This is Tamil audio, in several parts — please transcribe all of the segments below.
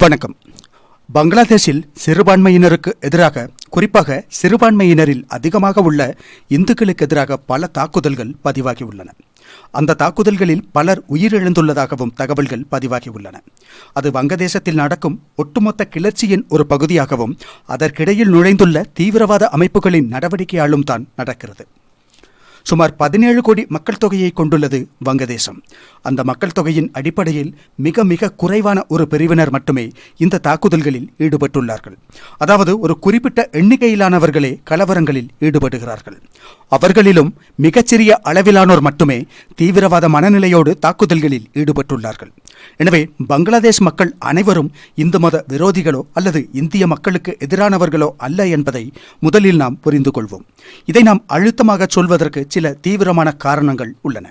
வணக்கம். பங்களாதேஷில் சிறுபான்மையினருக்கு எதிராக குறிப்பாக சிறுபான்மையினரில் அதிகமாக உள்ள இந்துக்களுக்கு எதிராக பல தாக்குதல்கள் பதிவாகியுள்ளன அந்த தாக்குதல்களில் பலர் உயிரிழந்துள்ளதாகவும் தகவல்கள் பதிவாகியுள்ளன அது வங்கதேசத்தில் நடக்கும் ஒட்டுமொத்த கிளர்ச்சியின் ஒரு பகுதியாகவும் அதற்கிடையில் நுழைந்துள்ள தீவிரவாத அமைப்புகளின் நடவடிக்கையாலும் தான் நடக்கிறது. சுமார் பதினேழு கோடி மக்கள் தொகையை கொண்டுள்ளது வங்கதேசம். அந்த மக்கள் தொகையின் அடிப்படையில் மிக மிக குறைவான ஒரு பிரிவினர் மட்டுமே இந்த தாக்குதல்களில் ஈடுபட்டுள்ளார்கள். அதாவது ஒரு குறிப்பிட்ட எண்ணிக்கையிலானவர்களே கலவரங்களில் ஈடுபடுகிறார்கள். அவர்களிலும் மிகச்சிறிய அளவிலானோர் மட்டுமே தீவிரவாத மனநிலையோடு தாக்குதல்களில் ஈடுபட்டுள்ளார்கள். எனவே பங்களாதேஷ் மக்கள் அனைவரும் இந்து மத விரோதிகளோ அல்லது இந்திய மக்களுக்கு எதிரானவர்களோ அல்ல என்பதை முதலில் நாம் புரிந்து கொள்வோம் இதை நாம் அழுத்தமாக சொல்வதற்கு சில தீவிரமான காரணங்கள் உள்ளன.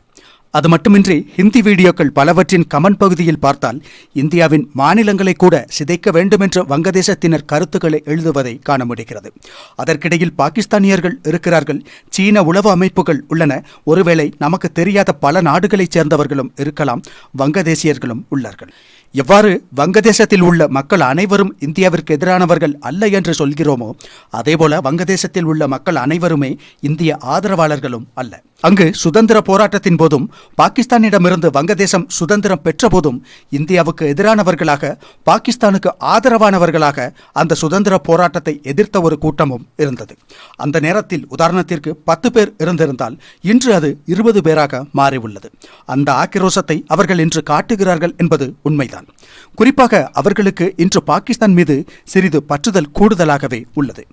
அது மட்டுமின்றி ஹிந்தி வீடியோக்கள் பலவற்றின் கமெண்ட் பகுதியில் பார்த்தால் இந்தியாவின் மாநிலங்களை கூட சிதைக்க வேண்டுமென்று வங்கதேசத்தினர் கருத்துக்களை எழுதுவதை காண முடிகிறது. அதற்கிடையில் பாகிஸ்தானியர்கள் இருக்கிறார்கள் சீன உளவு அமைப்புகள் உள்ளன ஒருவேளை நமக்கு தெரியாத பல நாடுகளைச் சேர்ந்தவர்களும் இருக்கலாம் வங்கதேசியர்களும் உள்ளார்கள். எவ்வாறு வங்கதேசத்தில் உள்ள மக்கள் அனைவரும் இந்தியாவிற்கு எதிரானவர்கள் அல்ல என்று சொல்கிறோமோ அதேபோல வங்கதேசத்தில் உள்ள மக்கள் அனைவருமே இந்திய ஆதரவாளர்களும் அல்ல. அங்கு சுதந்திர போராட்டத்தின் போதும் பாகிஸ்தானிடமிருந்து வங்கதேசம் சுதந்திரம் பெற்ற போதும் இந்தியாவுக்கு எதிரானவர்களாக பாகிஸ்தானுக்கு ஆதரவானவர்களாக அந்த சுதந்திர போராட்டத்தை எதிர்த்த ஒரு கூட்டமும் இருந்தது. அந்த நேரத்தில் உதாரணத்திற்கு பத்து பேர் இருந்திருந்தால் இன்று அது இருபது பேராக மாறியுள்ளது. அந்த ஆக்கிரோசத்தை அவர்கள் இன்று காட்டுகிறார்கள் என்பது உண்மைதான். குறிப்பாக அவர்களுக்கு இன்று பாகிஸ்தான் மீது சிறிது பற்றுதல் கூடுதலாகவே உள்ளது.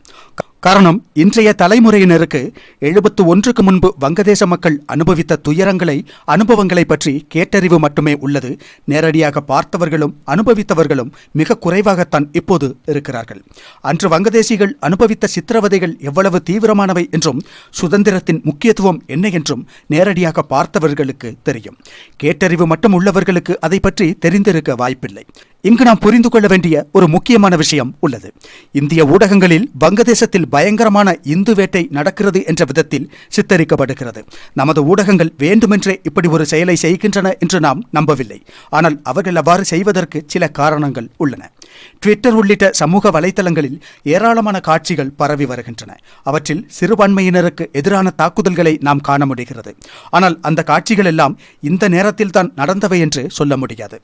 காரணம் இன்றைய தலைமுறையினருக்கு எழுபத்து ஒன்றுக்கு முன்பு வங்கதேச மக்கள் அனுபவித்த துயரங்களை அனுபவங்களை பற்றி கேட்டறிவு மட்டுமே உள்ளது. நேரடியாக பார்த்தவர்களும் அனுபவித்தவர்களும் மிக குறைவாகத்தான் இப்போது இருக்கிறார்கள். அன்று வங்கதேசிகள் அனுபவித்த சித்திரவதைகள் எவ்வளவு தீவிரமானவை என்றும் சுதந்திரத்தின் முக்கியத்துவம் என்ன என்றும் நேரடியாக பார்த்தவர்களுக்கு தெரியும். கேட்டறிவு மட்டும் உள்ளவர்களுக்கு அதை பற்றி தெரிந்திருக்க வாய்ப்பில்லை. இங்கு நாம் புரிந்து கொள்ள வேண்டிய ஒரு முக்கியமான விஷயம் உள்ளது. இந்திய ஊடகங்களில் வங்கதேசத்தில் பயங்கரமான இந்து வேட்டை நடக்கிறது என்ற விதத்தில் சித்தரிக்கப்படுகிறது. நமது ஊடகங்கள் வேண்டுமென்றே இப்படி ஒரு செயலை செய்கின்றன என்று நாம் நம்பவில்லை. ஆனால் அவர்கள் அவ்வாறு செய்வதற்கு சில காரணங்கள் உள்ளன. ட்விட்டர் உள்ளிட்ட சமூக வலைதளங்களில் ஏராளமான காட்சிகள் பரவி வருகின்றன. அவற்றில் சிறுபான்மையினருக்கு எதிரான தாக்குதல்களை நாம் காண முடிகிறது. ஆனால் அந்த காட்சிகள் எல்லாம் இந்த நேரத்தில் தான் நடந்தவை என்று சொல்ல முடியாது.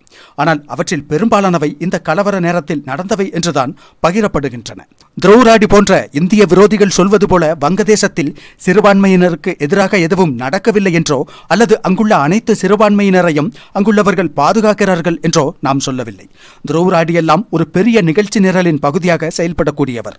ஆனால் அவற்றில் பெரும்பாலானவை இந்த கலவர நேரத்தில் நடந்தவை என்றுதான் பகிரப்படுகின்றன. திரௌராடி போன்ற இந்திய விரோதிகள் சொல்வது போல வங்கதேசத்தில் சிறுபான்மையினருக்கு எதிராக எதுவும் நடக்கவில்லை என்றோ அல்லது அங்குள்ள அனைத்து சிறுபான்மையினரையும் அங்குள்ளவர்கள் பாதுகாக்கிறார்கள் என்றோ நாம் சொல்லவில்லை. திரௌராடி எல்லாம் ஒரு பெரிய நிகழ்ச்சி நிரலின் பகுதியாக செயல்படக்கூடியவர்.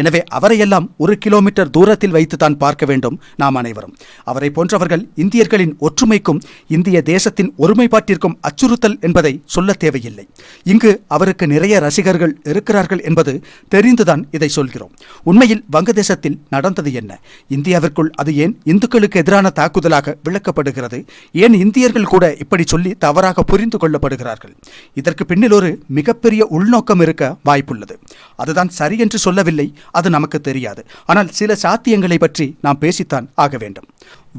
எனவே அவரையெல்லாம் ஒரு கிலோமீட்டர் தூரத்தில் வைத்துத்தான் பார்க்க வேண்டும் நாம் அனைவரும். அவரை போன்றவர்கள் இந்தியர்களின் ஒற்றுமைக்கும் இந்திய தேசத்தின் ஒருமைப்பாட்டிற்கும் அச்சுறுத்தல் என்பதை சொல்ல தேவையில்லை. இங்கு அவருக்கு நிறைய ரசிகர்கள் இருக்கிறார்கள் என்பது தெரிந்துதான் இதை சொல்கிறோம். உண்மையில் வங்கதேசத்தில் நடந்தது என்ன? இந்தியாவிற்குள் அது ஏன் இந்துக்களுக்கு எதிரான தாக்குதலாக விளக்கப்படுகிறது? ஏன் இந்தியர்கள் கூட இப்படி சொல்லி தவறாக புரிந்து கொள்ளப்படுகிறார்கள்? இதற்கு பின்னில் ஒரு மிகப்பெரிய உள்நோக்கம் இருக்க வாய்ப்புள்ளது. அதுதான் சரி என்று சொல்லவில்லை அது நமக்கு தெரியாது. ஆனால் சில சாத்தியங்களை பற்றி நாம் பேசித்தான் ஆக வேண்டும்.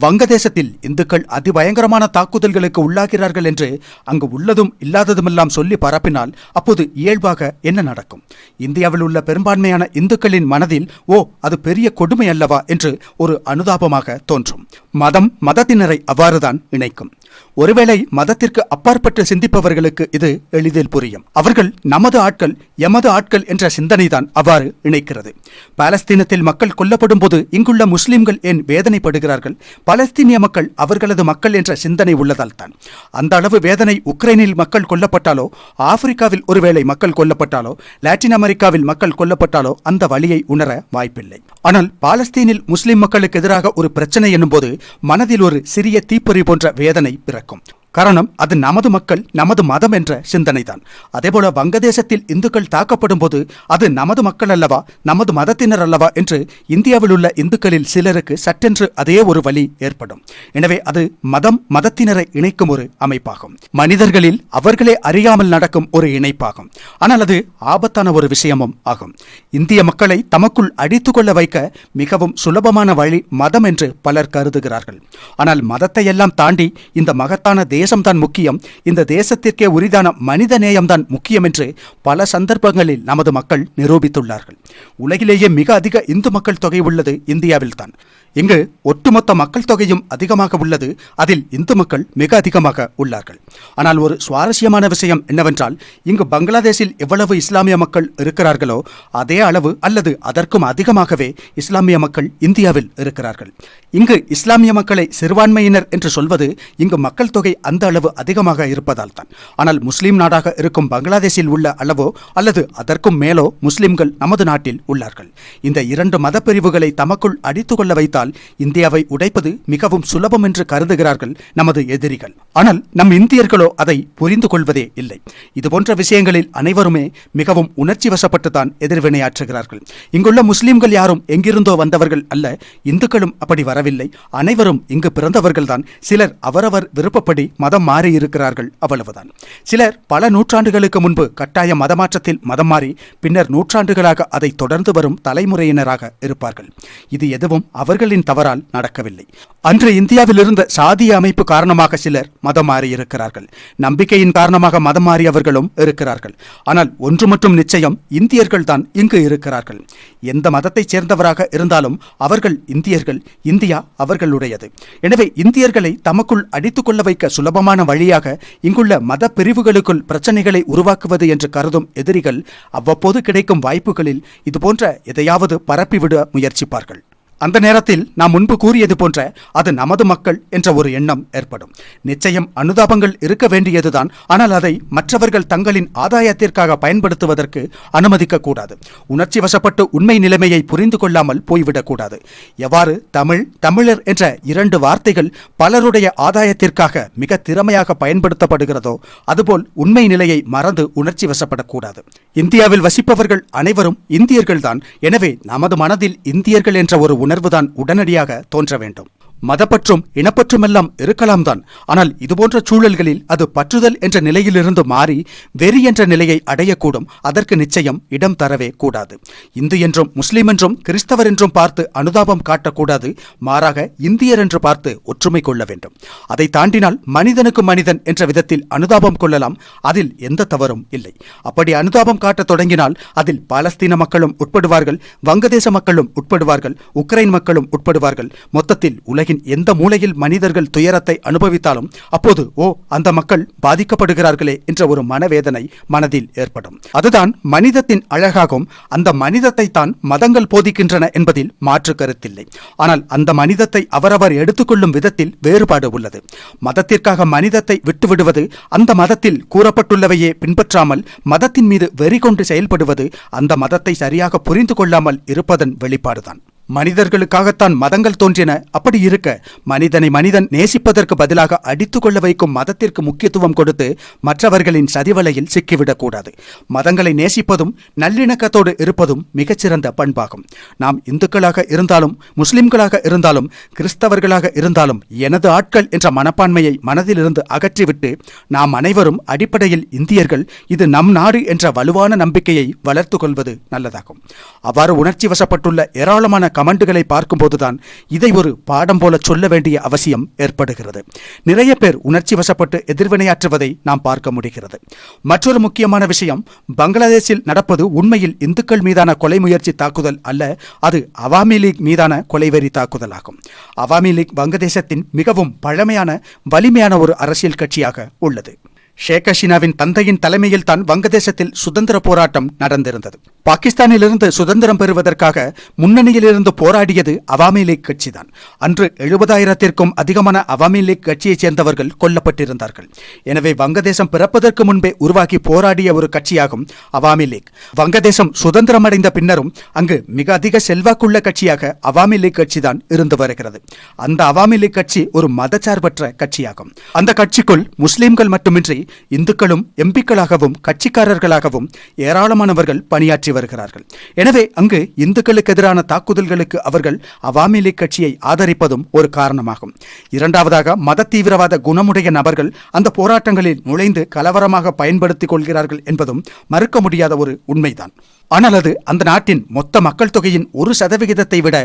வங்கதேசத்தில் இந்துக்கள் அதிபயங்கரமான தாக்குதல்களுக்கு உள்ளாகிறார்கள் என்று அங்கு உள்ளதும் இல்லாததுமெல்லாம் சொல்லி பரப்பினால் அப்போது இயல்பாக என்ன நடக்கும்? இந்தியாவில் உள்ள பெரும்பான்மையான இந்துக்களின் மனதில் ஓ அது பெரிய கொடுமை அல்லவா? என்று ஒரு அனுதாபமாக தோன்றும். மதம் மதத்தினரை அவ்வாறுதான் இணைக்கும். ஒருவேளை மதத்திற்கு அப்பாற்பட்டு சிந்திப்பவர்களுக்கு இது எளிதில் புரியும். அவர்கள் நமது ஆட்கள் எமது ஆட்கள் என்ற சிந்தனைதான் அவ்வாறு இணைக்கிறது. பாலஸ்தீனத்தில் மக்கள் கொல்லப்படும் போது இங்குள்ள முஸ்லிம்கள் ஏன் வேதனைப்படுகிறார்கள்? பலஸ்தீனிய மக்கள் அவர்களது மக்கள் என்ற சிந்தனை உள்ளதால் தான் அந்த அளவு வேதனை உக்ரைனில் மக்கள் கொல்லப்பட்டாலோ ஆப்பிரிக்காவில் ஒருவேளை மக்கள் கொல்லப்பட்டாலோ லாட்டின் அமெரிக்காவில் மக்கள் கொல்லப்பட்டாலோ அந்த வழியை உணர வாய்ப்பில்லை. ஆனால் பாலஸ்தீனில் முஸ்லிம் மக்களுக்கு எதிராக ஒரு பிரச்சனை என்னும்போது மனதில் ஒரு சிறிய தீப்பொறி போன்ற வேதனை Pero aquí contó. காரணம் அது நமது மக்கள் நமது மதம் என்ற சிந்தனைதான். அதேபோல வங்கதேசத்தில் இந்துக்கள் தாக்கப்படும் போது அது நமது மக்கள் அல்லவா நமது மதத்தினர் அல்லவா என்று இந்தியாவில் உள்ள இந்துக்களில் சிலருக்கு சட்டென்று அதே ஒரு வழி ஏற்படும். எனவே அது மதம் மதத்தினரை இணைக்கும் ஒரு அமைப்பாகும். மனிதர்களில் அவர்களே அறியாமல் நடக்கும் ஒரு இணைப்பாகும். ஆனால் அது ஆபத்தான ஒரு விஷயமும் ஆகும். இந்திய மக்களை தமக்குள் அடித்துக்கொள்ள வைக்க மிகவும் சுலபமான வழி மதம் என்று பலர் கருதுகிறார்கள். ஆனால் மதத்தை எல்லாம் தாண்டி இந்த மகத்தான தேச தேசம்தான் முக்கியம். இந்த தேசத்திற்கே உரிதான மனித நேயம்தான் முக்கியம் என்று பல சந்தர்ப்பங்களில் நமது மக்கள் நிரூபித்துள்ளார்கள். உலகிலேயே மிக அதிக இந்து மக்கள் தொகை உள்ளது இந்தியாவில்தான். இங்கு ஒட்டுமொத்த மக்கள் தொகையும் அதிகமாக உள்ளது. அதில் இந்து மக்கள் மிக அதிகமாக உள்ளார்கள். ஆனால் ஒரு சுவாரஸ்யமான விஷயம் என்னவென்றால் இங்கு பங்களாதேஷில் எவ்வளவு இஸ்லாமிய மக்கள் இருக்கிறார்களோ அதே அளவு அல்லது அதற்கும் அதிகமாகவே இஸ்லாமிய மக்கள் இந்தியாவில் இருக்கிறார்கள். இங்கு இஸ்லாமிய மக்களை சிறுபான்மையினர் என்று சொல்வது இங்கு மக்கள் தொகை அந்த அளவு அதிகமாக இருப்பதால் தான். ஆனால் முஸ்லீம் நாடாக இருக்கும் பங்களாதேஷில் உள்ள அளவோ அல்லது அதற்கும் மேலோ முஸ்லிம்கள் நமது நாட்டில் உள்ளார்கள். இந்த இரண்டு மதப்பிரிவுகளை தமக்குள் அடித்துக்கொள்ள வைத்தால் வைத்தால் இந்தியாவை உடைப்பது மிகவும் சுலபம் என்று கருதுகிறார்கள் நமது எதிரிகள். ஆனால் நம் இந்தியர்களோ அதை புரிந்து கொள்வதே இல்லை. இதுபோன்ற விஷயங்களில் அனைவருமே மிகவும் உணர்ச்சி வசப்பட்டுத்தான் எதிர்வினையாற்றுகிறார்கள். இங்குள்ள முஸ்லிம்கள் யாரும் எங்கிருந்தோ வந்தவர்கள் அல்ல இந்துக்களும் அப்படி வரவில்லை. அனைவரும் இங்கு பிறந்தவர்கள்தான். சிலர் அவரவர் விருப்பப்படி மதம் மாறி இருக்கிறார்கள் அவ்வளவுதான். சிலர் பல நூற்றாண்டுகளுக்கு முன்பு கட்டாய மதமாற்றத்தில் மதம் மாறி பின்னர் நூற்றாண்டுகளாக அதை தொடர்ந்து வரும் தலைமுறையினராக இருப்பார்கள். இது எதுவும் அவர்களின் தவறால் நடக்கவில்லை. அன்று இந்தியாவில் இருந்த சாதிய அமைப்பு காரணமாக சிலர் மதம் மாறி இருக்கிறார்கள். நம்பிக்கையின் காரணமாக மதம் மாறியவர்களும் இருக்கிறார்கள். ஆனால் ஒன்று மட்டும் நிச்சயம் இந்தியர்கள் தான் இங்கு இருக்கிறார்கள். எந்த மதத்தைச் சேர்ந்தவராக இருந்தாலும் அவர்கள் இந்தியர்கள் இந்தியா அவர்களுடையது. எனவே இந்தியர்களை தமக்குள் அடித்துக் கொள்ள வைக்க சுலபமான வழியாக இங்குள்ள மத பிரிவுகளுக்குள் பிரச்சனைகளை உருவாக்குவது என்று கருதும் எதிரிகள் அவ்வப்போது கிடைக்கும் வாய்ப்புகளில் இதுபோன்ற எதையாவது பரப்பிவிட முயற்சிப்பார்கள். அந்த நேரத்தில் நாம் முன்பு கூறியது போன்ற அது நமது மக்கள் என்ற ஒரு எண்ணம் ஏற்படும். நிச்சயம் அனுதாபங்கள் இருக்க வேண்டியதுதான். ஆனால் அதை மற்றவர்கள் தங்களின் ஆதாயத்திற்காக பயன்படுத்துவதற்கு அனுமதிக்க கூடாது. உணர்ச்சி வசப்பட்டு உண்மை நிலைமையை புரிந்து கொள்ளாமல் போய்விடக்கூடாது எவ்வாறு தமிழ் தமிழர் என்ற இரண்டு வார்த்தைகள் பலருடைய ஆதாயத்திற்காக மிக திறமையாக பயன்படுத்தப்படுகிறதோ அதுபோல் உண்மை நிலையை மறந்து உணர்ச்சி வசப்படக்கூடாது இந்தியாவில் வசிப்பவர்கள் அனைவரும் இந்தியர்கள்தான். எனவே நமது மனதில் இந்தியர்கள் என்ற ஒரு உணர்வுதான் உடனடியாக தோன்ற வேண்டும். மதப்பற்றும் இனப்பற்றுமெல்லாம் இருக்கலாம் தான். ஆனால் இதுபோன்ற சூழல்களில் அது பற்றுதல் என்ற நிலையிலிருந்து மாறி வெறி என்ற நிலையை அடையக்கூடும். அதற்கு நிச்சயம் இடம் தரவே கூடாது. இந்து என்றும் முஸ்லிம் என்றும் கிறிஸ்தவர் என்றும் பார்த்து அனுதாபம் காட்டக்கூடாது. மாறாக இந்தியர் என்று பார்த்து ஒற்றுமை கொள்ள வேண்டும். அதை தாண்டினால் மனிதனுக்கு மனிதன் என்ற விதத்தில் அனுதாபம் கொள்ளலாம். அதில் எந்த தவறும் இல்லை. அப்படி அனுதாபம் காட்டத் தொடங்கினால் அதில் பாலஸ்தீன மக்களும் உட்படுவார்கள் வங்கதேச மக்களும் உட்படுவார்கள் உக்ரைன் மக்களும் உட்படுவார்கள். மொத்தத்தில் உலகின் எந்த மூலையில் மனிதர்கள் துயரத்தை அனுபவித்தாலும் அப்போது ஓ அந்த மக்கள் பாதிக்கப்படுகிறார்களே என்ற ஒரு மனவேதனை மனதில் ஏற்படும். அதுதான் மனிதத்தின் அழகாகும் அந்த மனிதத்தை தான் மதங்கள் போதிக்கின்றன என்பதில் மாற்று கருத்தில்லை. ஆனால் அந்த மனிதத்தை அவரவர் எடுத்துக்கொள்ளும் விதத்தில் வேறுபாடு உள்ளது. மதத்திற்காக மனிதத்தை விட்டுவிடுவது அந்த மதத்தில் கூறப்பட்டுள்ளவையே பின்பற்றாமல் மதத்தின் மீது வெறி கொண்டு செயல்படுவது அந்த மதத்தை சரியாக புரிந்து கொள்ளாமல் இருப்பதன் வெளிப்பாடுதான். மனிதர்களுக்காகத்தான் மதங்கள் தோன்றின. அப்படி இருக்க மனிதனை மனிதன் நேசிப்பதற்கு பதிலாக அடித்துக்கொள்ள வைக்கும் மதத்திற்கு முக்கியத்துவம் கொடுத்து மற்றவர்களின் சதிவலையில் சிக்கிவிடக்கூடாது. மதங்களை நேசிப்பதும் நல்லிணக்கத்தோடு இருப்பதும் மிகச்சிறந்த பண்பாகும். நாம் இந்துக்களாக இருந்தாலும் முஸ்லிம்களாக இருந்தாலும் கிறிஸ்தவர்களாக இருந்தாலும் எனது ஆட்கள் என்ற மனப்பான்மையை மனதிலிருந்து அகற்றிவிட்டு நாம் அனைவரும் அடிப்படையில் இந்தியர்கள் இது நம் நாடு என்ற வலுவான நம்பிக்கையை வளர்த்து கொள்வது நல்லதாகும். அவ்வாறு உணர்ச்சி வசப்பட்டுள்ள ஏராளமான கமெண்டுகளை பார்க்கும்போதுதான் இதை ஒரு பாடம் போல சொல்ல வேண்டிய அவசியம் ஏற்படுகிறது. நிறைய பேர் உணர்ச்சி வசப்பட்டு எதிர்வினையாற்றுவதை நாம் பார்க்க முடிகிறது. மற்றொரு முக்கியமான விஷயம் பங்களாதேஷில் நடப்பது உண்மையில் இந்துக்கள் மீதான கொலை முயற்சி தாக்குதல் அல்ல அது அவாமி லீக் மீதான கொலைவெறி தாக்குதல் ஆகும் அவாமி லீக் வங்கதேசத்தின் மிகவும் பழமையான வலிமையான ஒரு அரசியல் கட்சியாக உள்ளது. ஷேக் ஹசீனாவின் தந்தையின் தலைமையில் தான் வங்கதேசத்தில் சுதந்திர போராட்டம் நடந்திருந்தது. பாகிஸ்தானிலிருந்து சுதந்திரம் பெறுவதற்காக முன்னணியிலிருந்து போராடியது அவாமி லீக் கட்சிதான். அன்று எழுபதாயிரத்திற்கும் அதிகமான அவாமி லீக் கட்சியைச் சேர்ந்தவர்கள் கொல்லப்பட்டிருந்தார்கள். எனவே வங்கதேசம் பிறப்பதற்கு முன்பே உருவாகி போராடிய ஒரு கட்சியாகும் அவாமி லீக். வங்கதேசம் சுதந்திரம் அடைந்த பின்னரும் அங்கு மிக அதிக செல்வாக்குள்ள கட்சியாக அவாமி லீக் கட்சிதான் இருந்து வருகிறது. அந்த அவாமி லீக் கட்சி ஒரு மதச்சார்பற்ற கட்சியாகும். அந்த கட்சிக்குள் முஸ்லிம்கள் மட்டுமின்றி இந்துக்களும் எம்பிக்களாகவும் கட்சிக்காரர்களாகவும் ஏராளமானவர்கள் பணியாற்றி வருகிறார்கள். எனவே அங்கு இந்துக்களுக்கு எதிரான தாக்குதல்களுக்கு அவர்கள் அவாமி லீக் கட்சியை ஆதரிப்பதும் ஒரு காரணமாகும். இரண்டாவதாக மத தீவிரவாத குணமுடைய நபர்கள் அந்த போராட்டங்களில் நுழைந்து கலவரமாக பயன்படுத்திக் கொள்கிறார்கள் என்பதும் மறுக்க முடியாத ஒரு உண்மைதான். ஆனால் அது அந்த நாட்டின் மொத்த மக்கள் தொகையின் ஒரு சதவிகிதத்தை விட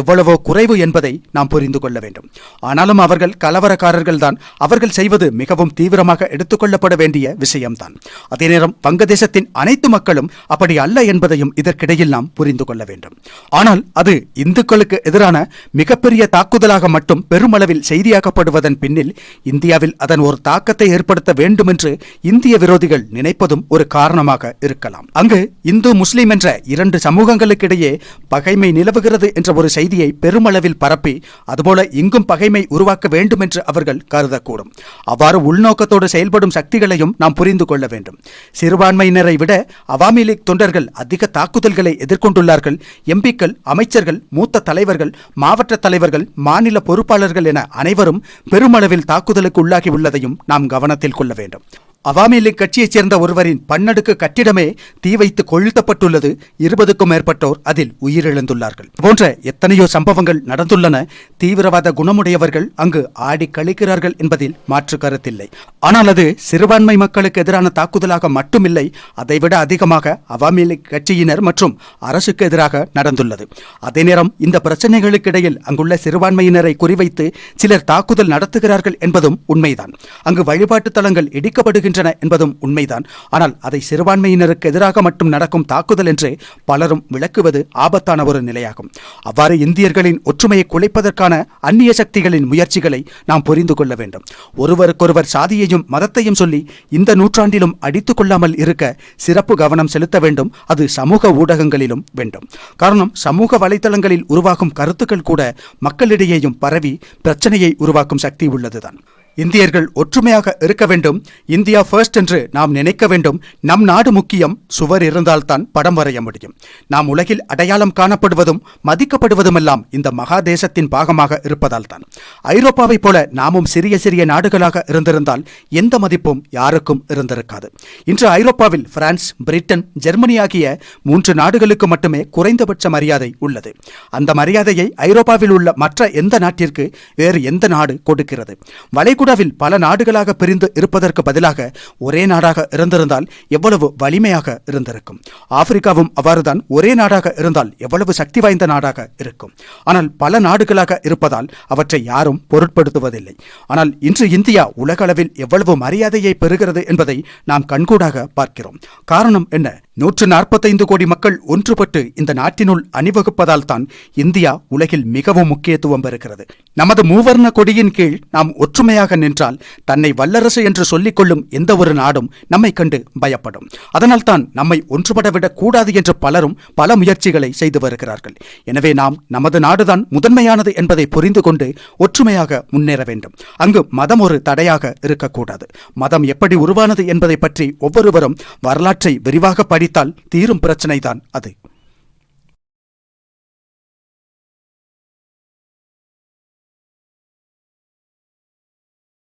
எவ்வளவோ குறைவு என்பதை நாம் புரிந்து கொள்ள வேண்டும். ஆனாலும் அவர்கள் கலவரக்காரர்கள் தான். அவர்கள் செய்வது மிகவும் தீவிரமாக எடுத்துக்கொள்ளப்பட வேண்டிய விஷயம்தான். அதே நேரம் வங்கதேசத்தின் அனைத்து மக்களும் அப்படி அல்ல என்பதையும் இதற்கிடையில் நாம் புரிந்து கொள்ள வேண்டும். ஆனால் அது இந்துக்களுக்கு எதிரான மிகப்பெரிய தாக்குதலாக மட்டும் பெருமளவில் செய்தியாக்கப்படுவதன் பின்னில் இந்தியாவில் அதன் ஒரு தாக்கத்தை ஏற்படுத்த வேண்டும் என்று இந்திய விரோதிகள் நினைப்பதும் ஒரு காரணமாக இருக்கலாம். அங்கு இந்து முஸ்லிம் என்ற இரண்டு சமூகங்களுக்கிடையே பகைமை நிலவுகிறது என்ற ஒரு செய்தியை பெருமளவில் பரப்பி அதுபோல இங்கும் பகைமை உருவாக்க வேண்டும் என்று அவர்கள் கருதக்கூடும். அவ்வாறு உள்நோக்கத்தோடு செயல்படும் சக்திகளையும் நாம் புரிந்து கொள்ள வேண்டும். சிறுபான்மையினரை விட அவாமி லீக் தொண்டர்கள் அதிக தாக்குதல்களை எதிர்கொண்டுள்ளார்கள். எம்பிக்கள் அமைச்சர்கள் மூத்த தலைவர்கள் மாவட்ட தலைவர்கள் மாநில பொறுப்பாளர்கள் என அனைவரும் பெருமளவில் தாக்குதலுக்கு உள்ளாகி உள்ளதையும் நாம் கவனத்தில் கொள்ள வேண்டும். அவாமி லீக் கட்சியைச் சேர்ந்த ஒருவரின் பன்னடுக்கு கட்டிடமே தீ வைத்து கொளுத்தப்பட்டுள்ளது இருபதுக்கும் மேற்பட்டோர் அதில் உயிரிழந்துள்ளார்கள். போன்ற எத்தனையோ சம்பவங்கள் நடந்துள்ளன. தீவிரவாத குணமுடையவர்கள் அங்கு ஆடி கழிக்கிறார்கள் என்பதில் மாற்று கருத்தில்லை. ஆனால் அது சிறுபான்மை மக்களுக்கு எதிரான தாக்குதலாக மட்டுமில்லை அதைவிட அதிகமாக அவாமி லீக் கட்சியினர் மற்றும் அரசுக்கு எதிராக நடந்துள்ளது. அதே நேரம் இந்த பிரச்சனைகளுக்கிடையில் அங்குள்ள சிறுபான்மையினரை குறிவைத்து சிலர் தாக்குதல் நடத்துகிறார்கள் என்பதும் உண்மைதான். அங்கு வழிபாட்டு தலங்கள் இடிக்கப்படுகின்றன. என்பதும் உண்மைதான். ஆனால் அதை சிறுபான்மையினருக்கு எதிராக மட்டும் நடக்கும் தாக்குதல் என்று பலரும் விளக்குவது ஆபத்தான ஒரு நிலையாகும். அவ்வாறு இந்தியர்களின் ஒற்றுமையை குலைப்பதற்கான அந்நிய சக்திகளின் முயற்சிகளை நாம் புரிந்து கொள்ள வேண்டும். ஒருவருக்கொருவர் சாதியையும் மதத்தையும் சொல்லி இந்த நூற்றாண்டிலும் அடித்துக் கொள்ளாமல் இருக்க சிறப்பு கவனம் செலுத்த வேண்டும். அது சமூக ஊடகங்களிலும் வேண்டும். காரணம் சமூக வலைதளங்களில் உருவாகும் கருத்துக்கள் கூட மக்களிடையேயும் பரவி பிரச்சனையை உருவாக்கும் சக்தி உள்ளதுதான். இந்தியர்கள் ஒற்றுமையாக இருக்க வேண்டும். இந்தியா ஃபர்ஸ்ட் என்று நாம் நினைக்க வேண்டும். நம் நாடு முக்கியம். சுவர் இருந்தால்தான் படம் வரைய முடியும். நாம் உலகில் அடையாளம் காணப்படுவதும் மதிக்கப்படுவதுமெல்லாம் இந்த மகா தேசத்தின் பாகமாக இருப்பதால் தான் ஐரோப்பாவைப் போல நாமும் சிறிய சிறிய நாடுகளாக இருந்திருந்தால் எந்த மதிப்பும் யாருக்கும் இருந்திருக்காது. இன்று ஐரோப்பாவில் பிரான்ஸ் பிரிட்டன் ஜெர்மனி ஆகிய மூன்று நாடுகளுக்கு மட்டுமே குறைந்தபட்ச மரியாதை உள்ளது. அந்த மரியாதையை ஐரோப்பாவில் உள்ள மற்ற எந்த நாட்டிற்கு வேறு எந்த நாடு கொடுக்கிறது? வளைகுடாவில் பல நாடுகளாக பிரிந்து இருப்பதற்கு பதிலாக ஒரே நாடாக இருந்திருந்தால் எவ்வளவு வலிமையாக இருந்திருக்கும். ஆப்பிரிக்காவும் அவ்வாறுதான் ஒரே நாடாக இருந்தால் எவ்வளவு சக்தி வாய்ந்த நாடாக இருக்கும். ஆனால் பல நாடுகளாக இருப்பதால் அவற்றை யாரும் பொருட்படுத்துவதில்லை. ஆனால் இன்று இந்தியா உலக அளவில் எவ்வளவு மரியாதையை பெறுகிறது என்பதை நாம் கண்கூடாக பார்க்கிறோம். காரணம் என்ன? நூற்று நாற்பத்தைந்து கோடி மக்கள் ஒன்றுபட்டு இந்த நாட்டினுள் அணிவகுப்பதால் தான் இந்தியா உலகில் மிகவும் முக்கியத்துவம் பெறுகிறது. நமது மூவர்ண கொடியின் கீழ் நாம் ஒற்றுமையாக நின்றால் தன்னை வல்லரசு என்று சொல்லிக்கொள்ளும் எந்த ஒரு நாடும் நம்மை கண்டு பயப்படும். அதனால் தான் நம்மை ஒன்றுபட விடக் கூடாது என்று பலரும் பல முயற்சிகளை செய்து வருகிறார்கள். எனவே நாம் நமது நாடுதான் முதன்மையானது என்பதை புரிந்து கொண்டு ஒற்றுமையாக முன்னேற வேண்டும். அங்கு மதம் ஒரு தடையாக இருக்கக்கூடாது. மதம் எப்படி உருவானது என்பதை பற்றி ஒவ்வொருவரும் வரலாற்றை விரிவாக படி படித்தால் தீரும் பிரச்சனைதான் அது.